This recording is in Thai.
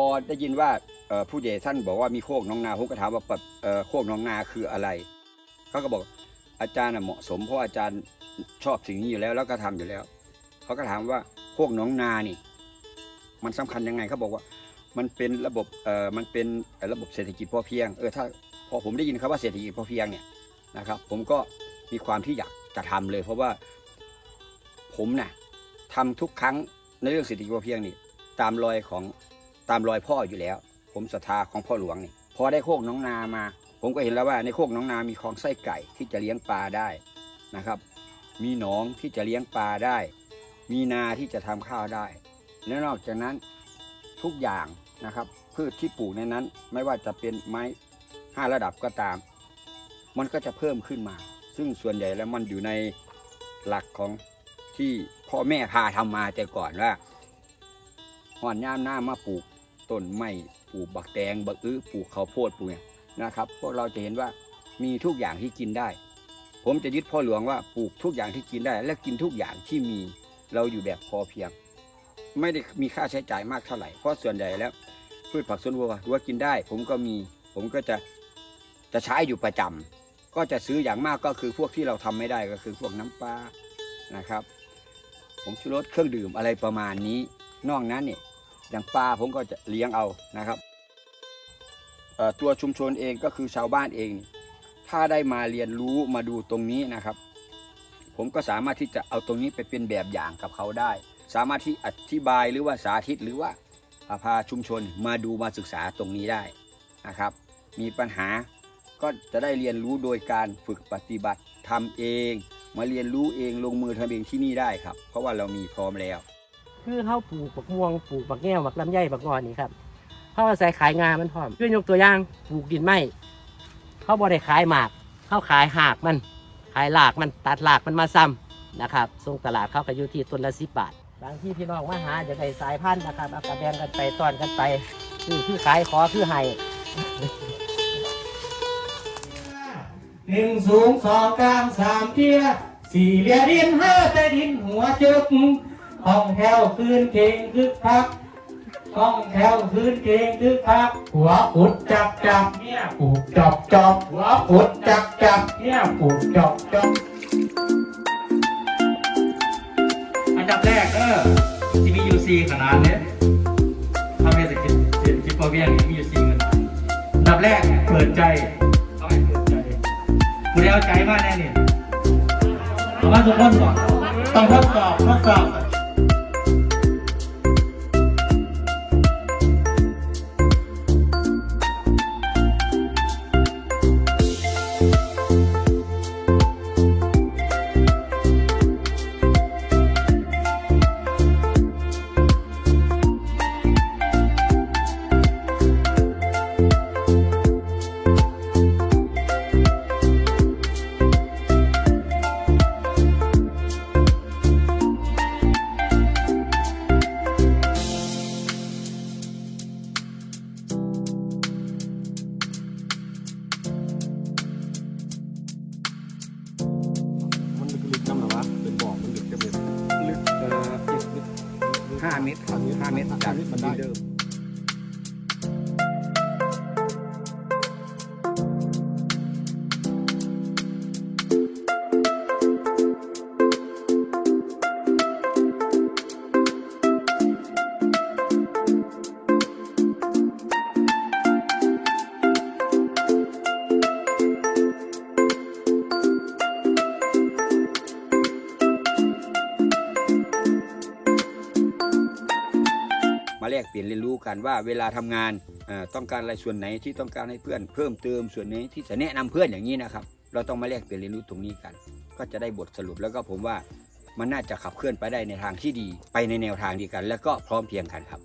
อได้ยินว่าผู้ใหญ่ท่านบอกว่ามีโคกหน้องนาผมก็ถามว่าแบบโคกหน้องนาคืออะไรเขาก็บอกอาจารย์เหมาะสมเพราะอาจารย์ชอบสิ่งนี้อยู่แล้วแล้วก็ทำอยู่แล้วเขาก็ถามว่าโคกหน้องนานี่ มันสำคัญยังไงเขาบอกว่า มันเป็นระบบเอ่อมันเป็นระบบเศรษฐกิจพอเพียงเออถ้าพอผมได้ยินคำว่าเศรษฐกิจพอเพียงเนี่ยนะครับ ผมก็มีความที่อยากจะทำเลย เพราะว่าผมน่ะทำทุกครั้งในเรื่องเศรษฐกิจพอเพียงนี่ตามรอยของ ตามรอยพ่ออยู่แล้ว ผมศรัทธาของพ่อหลวงนี่พอได้โคกน้องนามา ผมก็เห็นแล้วว่าในโคกน้องนามีคลองไส้ไก่ที่จะเลี้ยงปลาได้นะครับ มีหนองที่จะเลี้ยงปลาได้ มีนาที่จะทำข้าวได้ และนอกจากนั้นทุกอย่างนะครับ พืชที่ปลูกในนั้นไม่ว่าจะเป็นไม้ห้าระดับก็ตาม มันก็จะเพิ่มขึ้นมา ซึ่งส่วนใหญ่แล้วมันอยู่ในหลักของที่พ่อแม่พาทำมาแต่ก่อนว่าหอนย่ามหน้ามาปลูก ต้นไม้ปลูกบักแตงบักอื้อปลูกข้าวโพดปลูกเนี่ยนะครับพวกเราจะเห็นว่ามีทุกอย่างที่กินได้ ผมจะยึดพ่อหลวงว่าปลูกทุกอย่างที่กินได้ และกินทุกอย่างที่มีเราอยู่แบบพอเพียง ไม่ได้มีค่าใช้จ่ายมากเท่าไหร่เพราะส่วนใหญ่แล้วพืชผักสวนครัวรั้วกินได้ ผมก็มี ผมก็จะจะใช้อยู่ประจำก็จะซื้ออย่างมากก็คือพวกที่เราทำไม่ได้ก็คือพวกน้ำปลานะครับ ผมชูรสเครื่องดื่มอะไรประมาณนี้ นอกนั้นเนี่ย อย่างปลาผมก็จะเลี้ยงเอานะครับตัวชุมชนเองก็คือชาวบ้านเอง ถ้าได้มาเรียนรู้มาดูตรงนี้นะครับ ผมก็สามารถที่จะเอาตรงนี้ไปเป็นแบบอย่างกับเขาได้ สามารถที่อธิบายหรือว่าสาธิตหรือว่าพาชุมชนมาดูมาศึกษาตรงนี้ได้นะครับ มีปัญหาก็จะได้เรียนรู้โดยการฝึกปฏิบัติทำเอง มาเรียนรู้เองลงมือทำเองที่นี่ได้ครับ เพราะว่าเรามีพร้อมแล้ว คือเขาปลูกบักม่วงปลูกบักแง่วบักลำไยบักงอนนี่ครับเขาอาใส่ขายงามันพร้อมเพื่อยกตัวอย่างปลูกดินไม้เขาบ่ได้ขายหมากเขาขายหากมัน ขายหลากมันตัดหลากมันมาซ้ำนะครับส่งตลาดเขาก็อยู่ที่ต้นละสิบบาทบางที่พี่น้องมาหาจะได้สายพันธุ์นะครับเอากระแบงกันไปต้อนกันไปคือคือขายขอคือให้หนึ่งสูงสองกลางสามเทียสี่เหลี่ยดินห้าแต่ดินหัวจุก ห้องแถวคืนเก่งคึกคักห้องแถวคืนเก่งคึกคักหัวปุดจับจับเนี่ยปลูกจอบจอบหัวปุดจับจับเนี่ยปลูกจอบจอบอันดับแรกเออที่มีอยู่สี่ขนาดเนี้ยทำให้เศรษฐกิจเศรษฐกิจพอเพียงมีอยู่สี่ขนาดอันดับแรกเปิดใจต้องให้เปิดใจคุณเอาใจมากแน่เนี่ยเอามาทุกคนก่อนต้องทดสอบทดสอบ 5เมตรครั5เมตรจากที่เดิม กเปลี่ยนเรียนรู้กันว่าเวลาทำงานต้องการอะไรส่วนไหนที่ต้องการให้เพื่อนเพิ่มเติมส่วนไหนที่จะแนะนำเพื่อนอย่างนี้นะครับ เราต้องมาแลกเปลี่ยนเรียนรู้ตรงนี้กัน ก็จะได้บทสรุปแล้วก็ผมว่ามันน่าจะขับเคลื่อนไปได้ในทางที่ดี ไปในแนวทางดีกัน แล้วก็พร้อมเพียงกันครับ